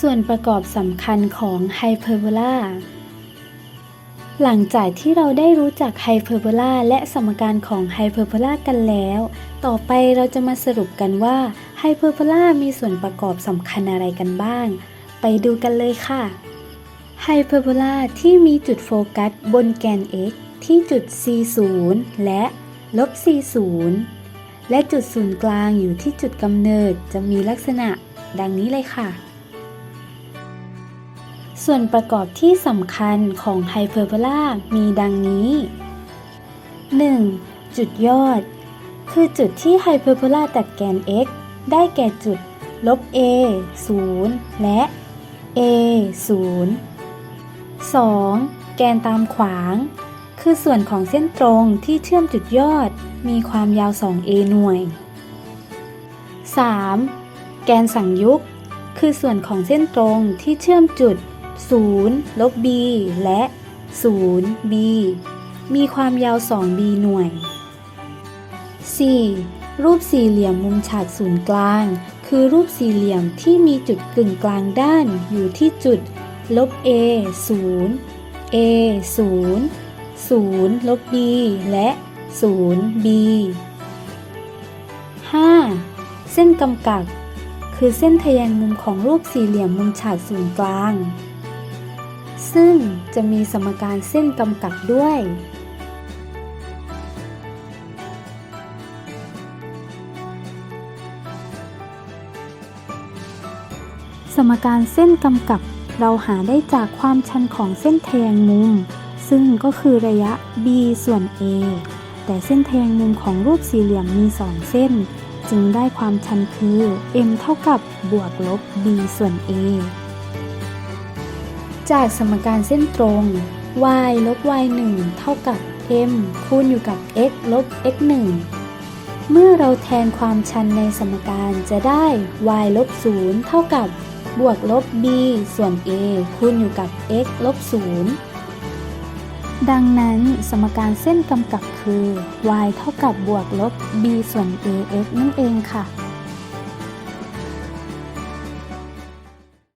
ส่วนประกอบสำคัญของไฮเปอร์โบลาหลังจากที่เราได้รู้จักไฮเปอร์โบลาและสมการของไฮเปอร์โบลากันแล้ว ต่อไปเราจะมาสรุปกันว่าไฮเปอร์โบลามีส่วนประกอบสำคัญอะไรกันบ้าง ไปดูกันเลยค่ะ ไฮเปอร์โบลาที่มีจุดโฟกัสบนแกน x ที่จุด c0 และลบ c0 และจุดศูนย์กลางอยู่ที่จุดกำเนิดจะมีลักษณะดังนี้เลยค่ะ ส่วนประกอบที่สำคัญของไฮเปอร์โบลามีดังนี้ 1. จุดยอด คือจุดที่ไฮเปอร์โบลาตัดแกน x ได้แก่จุด ลบ a 0 และ a 0 2. แกนตามขวาง คือส่วนของเส้นตรงที่เชื่อมจุดยอด มีความยาว 2a หน่วย 3. แกนสั่งยุก คือส่วนของเส้นตรงที่เชื่อมจุด 0 ลบ b และ 0 b มีความยาว 2b หน่วย 4. รูปสี่เหลี่ยมมุมฉากศูนย์กลาง คือรูปสี่เหลี่ยมที่มีจุดกึ่งกลางด้านอยู่ที่จุด ลบ a 0 a 0 0 ลบ b และ 0 b 5. เส้นกำกับ คือเส้นทะแยงมุมของรูปสี่เหลี่ยมมุมฉากศูนย์กลาง ซึ่งจะมีสมการเส้นกำกับด้วย สมการเส้นกำกับเราหาได้จากความชันของเส้นทแยงมุม ซึ่งก็คือระยะ b ส่วน a แต่เส้นทแยงมุมของรูปสี่เหลี่ยมมี2เส้น จึงได้ความชันคือ m เท่ากับบวกลบ b ส่วน a จากสมการเส้นตรง y ลบ y 1เท่ากับ m คูณอยู่กับ x ลบ x 1เมื่อเราแทนความชันในสมการจะได้ y ลบ 0 เท่ากับบวกลบ b ส่วน a คูณอยู่กับ x ลบ 0 ดังนั้นสมการเส้นกำกับคือ y เท่ากับบวกลบ b ส่วน ax นั่นเองค่ะ